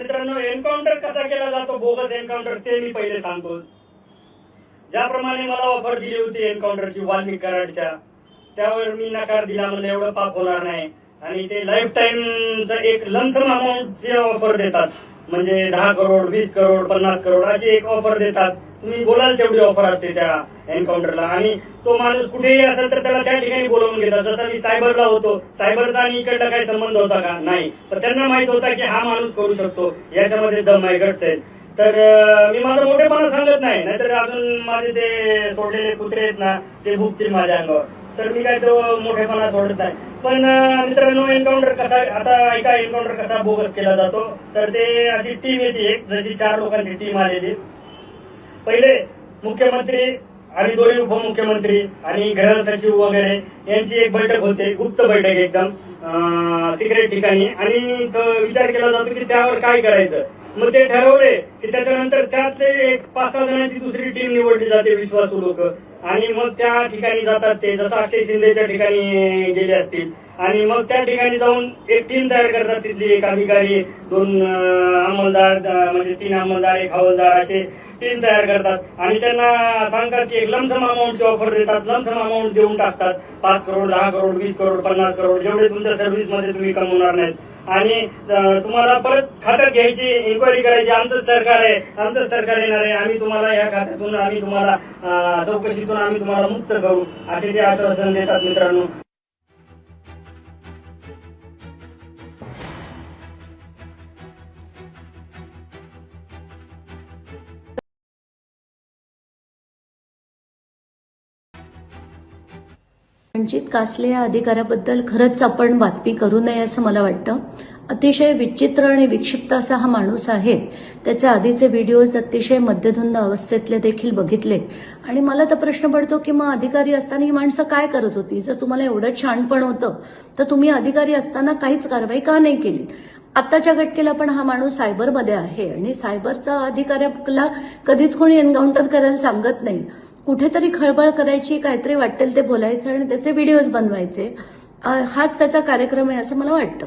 मित्रांनो एन्काउंटर कसा केला जातो? बोगस एन्काउंटर ते मी पहिले सांगतो. ज्याप्रमाणे मला ऑफर दिली होती एन्काउंटरची वाल्मिक कराडच्या त्यावर मी नकार दिला म्हणजे एवढं पाप होणार नाही. आणि ते लाईफ टाईमचं एक लमसम अमाऊंटची ऑफर देतात म्हणजे दहा करोड वीस करोड पन्नास करोड अशी एक ऑफर देतात. तुम्ही बोलाल तेवढी ऑफर असते त्या एन्काउंटरला आणि तो माणूस कुठेही असेल तर त्याला त्या ठिकाणी बोलवून घेतात. जसं मी सायबरला होतो. सायबरचा आणि इकडला काही संबंध होता का? नाही. तर त्यांना माहीत होता की हा माणूस करू शकतो. याच्यामध्ये दम आहे गट्स आहेत. तर मी माझा मोठेपणा सांगत नाही. नाहीतर अजून माझे ते सोडलेले कुत्रे आहेत ना ते भुकतील माझ्या अंगावर. तर मी काय तो मोठेपणा सोडत नाही पण मित्रांनो एन्काउंटर कसा आता एका एन्काउंटर कसा बोगस केला जातो तर ते अशी टीम येते एक जशी चार लोकांची टीम आलेली. पहिले मुख्यमंत्री आणि दोन्ही उपमुख्यमंत्री आणि गृह सचिव वगैरे यांची एक बैठक होते गुप्त बैठक एकदम सिक्रेट ठिकाणी. आणि विचार केला जातो की त्यावर काय करायचं. मग ते ठरवले की त्याच्यानंतर त्यातले एक पाच सहा जणांची दुसरी टीम निवडली जाते विश्वासू लोक. आणि मग त्या ठिकाणी जातात ते जसं अक्षय शिंदेच्या ठिकाणी गेले असतील. आणि मग त्या ठिकाणी जाऊन एक टीम तयार करतात तिथली एक अधिकारी दोन अंमलदार म्हणजे तीन अंमलदार एक हवालदार असे. टीम तयार करतात. आणि त्यांना सांगतात की एक लमसम अमाऊंटची ऑफर देतात. लमसम अमाऊंट देऊन टाकतात. पाच करोड दहा करोड वीस करोड पन्नास करोड जेवढे तुमच्या सर्व्हिसमध्ये तुम्ही कमवणार नाहीत. आणि तुम्हाला परत खात्यात घ्यायची इन्क्वायरी करायची आमचं सरकार आहे आमचं सरकार येणार आहे. आम्ही तुम्हाला या खात्यातून आम्ही तुम्हाला चौकशीतून आम्ही तुम्हाला मुक्त करू असे ते आश्वासन देतात मित्रांनो. रणजित कासले या अधिकाऱ्याबद्दल खरंच आपण बातमी करू नये असं मला वाटतं. अतिशय विचित्र आणि विक्षिप्त असा हा माणूस आहे. त्याचे आधीचे व्हिडिओज अतिशय मध्यधुंद अवस्थेतले देखील बघितले. आणि मला तर प्रश्न पडतो की मग अधिकारी असताना ही माणसं काय करत होती? जर तुम्हाला एवढं छानपण होतं तर तुम्ही अधिकारी असताना काहीच कारवाई का नाही केली? आत्ताच्या घटकेला पण हा माणूस सायबरमध्ये आहे आणि सायबरचा अधिकाऱ्याला कधीच कोणी एन्काउंटर करायला सांगत नाही. कुठेतरी खळबळ करायची काहीतरी वाटेल ते बोलायचं आणि त्याचे व्हिडिओज बनवायचे. हाच त्याचा कार्यक्रम आहे असं मला वाटतं.